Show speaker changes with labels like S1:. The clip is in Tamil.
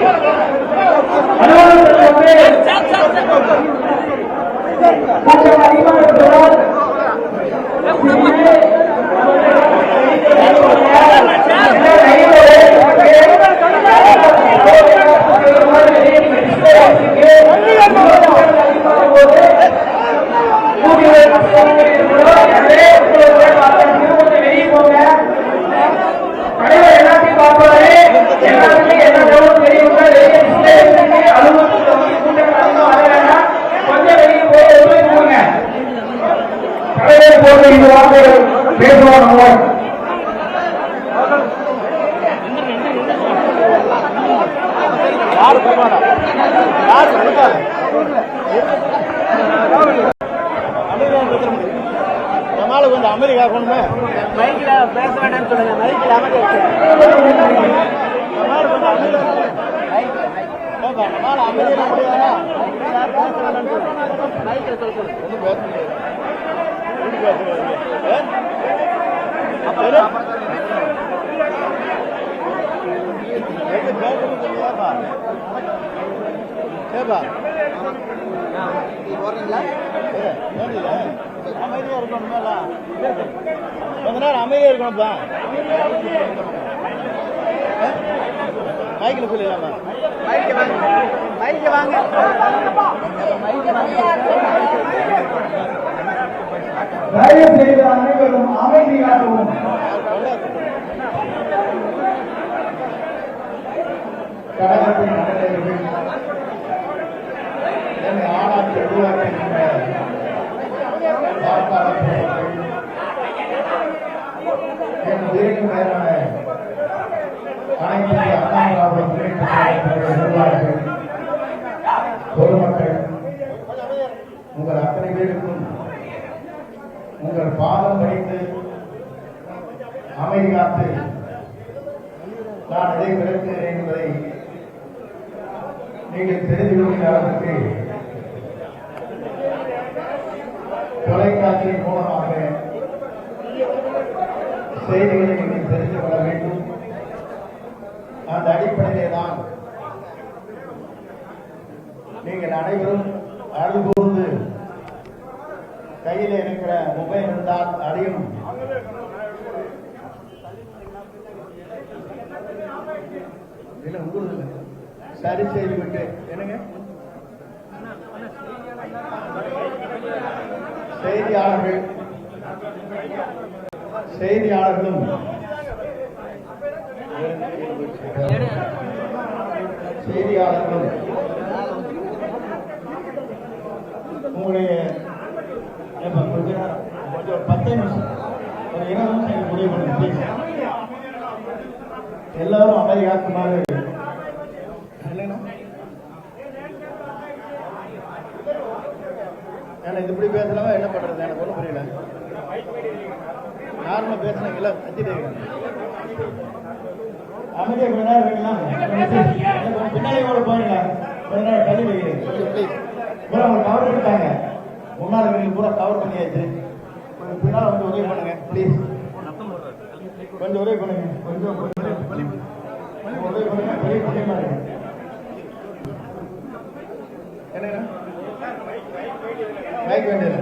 S1: Vamos!
S2: நம்மளால கொஞ்சம் அமெரிக்கா கொண்டு
S3: மைக்ல பேச வேண்டாம்னு சொல்லுங்க. மைக்ல அமைதி
S2: நம்மளால கொஞ்சம் அமெரிக்கா ஏப்பா, நம்மளால அமெரிக்கா முடியாதா
S3: மைக்ல சொல்ல சொல்லு
S2: ஒன்றும் பேச முடியாது. வீட்டுக்கு பேச முடியாது. ஏ? சரி? எது பேசணும்னு சொல்லுவாப்பா ஏப்பா? ஏ, ஏன்டில? அமைதியா இருக்கணும்ல கொஞ்ச நேரம் அமைதியா இருக்கணும்ப்பா மைக்கில் சொல்லிடலாமா
S3: மைக் வாங்க. மைக் வாங்க.
S1: தயவு செய்து அனைவரும் அமைதியாகவும் கழகத்தின் தலைவர்கள் என்னை என் முன்னேற்ற நிர்வாகிகள் பொதுமக்கள் உங்கள் அத்தனை பேருக்கும் உங்கள் பாதம் அமைதி காத்து நான் எதை விளக்குகிறேன் என்பதை நீங்கள் தெரிந்து கொள்கிற அளவுக்கு தொலைக்காட்சியின் மூலமாக செய்திகளை நீங்கள் தெரிந்து கொள்ள வேண்டும். அந்த அடிப்படையிலே தான் நீங்கள் அனைவரும் அருள் கையில் இருக்கிற மொபைல் இருந்தால் அதையும் சரி செய்துவிட்டு என்னங்க? செய்தியாளர்கள். செய்தியாளர்களும் செய்தியாளர்களும் உங்களுடைய ஏப்பா, கொஞ்சம் பத்து நிமிஷம். ஒரு இருபது நிமிஷம் எனக்கு முடிவு பண்ணி ப்ளீஸ் எல்லாரும் அமைதி காக்குமாறு இல்லைன்னா ஏன்னா இது இப்படி பேசலாமா? என்ன பண்றது? எனக்கு ஒன்றும் புரியல. நார்மலா பேசுனீங்கல்ல கத்திட்டு அமைதியா கொஞ்ச நேரம் இருக்கலாம். பின்னாடி கூட போறீங்க கொஞ்ச நேரம் தள்ளி வைக்கிறேன். பூரா அவங்க கவர் பண்ணிட்டாங்க. முன்னாள் நீங்கள் பூரா கவர் பண்ணியாச்சு. கொஞ்சம் பின்னால் வந்து உதவி பண்ணுங்க ப்ளீஸ் கொஞ்சம் உதவி பண்ணுங்க. கொஞ்சம் உதவி பண்ணுங்க. பெரிய புண்ணியமா இருக்கு மைக் வேண்டியது.